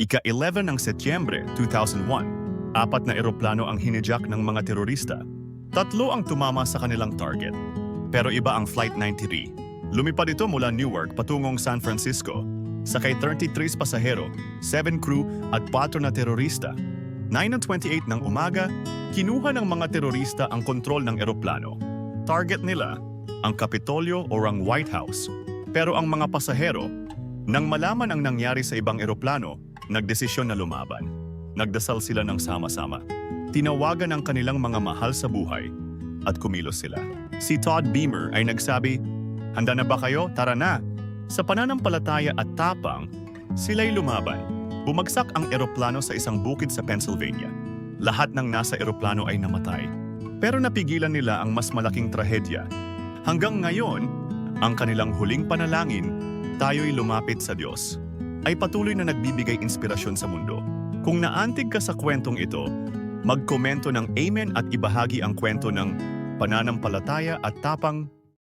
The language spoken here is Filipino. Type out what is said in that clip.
Ika-11 ng Setyembre 2001, apat na eroplano ang hinijak ng mga terorista. Tatlo ang tumama sa kanilang target. Pero iba ang Flight 93. Lumipad ito mula Newark patungong San Francisco. Sakay 33 pasahero, 7 crew at 4 na terorista. 9.28 ng umaga, kinuha ng mga terorista ang kontrol ng eroplano. Target nila, ang Kapitolyo o ang White House. Pero ang mga pasahero, nang malaman ang nangyari sa ibang eroplano, nagdesisyon na lumaban. Nagdasal sila ng sama-sama. Tinawagan ang kanilang mga mahal sa buhay at kumilos sila. Si Todd Beamer ay nagsabi, Handa na ba kayo? Tara na! Sa pananampalataya at tapang, sila'y lumaban. Bumagsak ang eroplano sa isang bukid sa Pennsylvania. Lahat ng nasa eroplano ay namatay. Pero napigilan nila ang mas malaking trahedya. Hanggang ngayon, ang kanilang huling panalangin, tayo'y lumapit sa Diyos, ay patuloy na nagbibigay inspirasyon sa mundo. Kung naantig ka sa kwentong ito, magkomento ng Amen at ibahagi ang kwento ng pananampalataya at tapang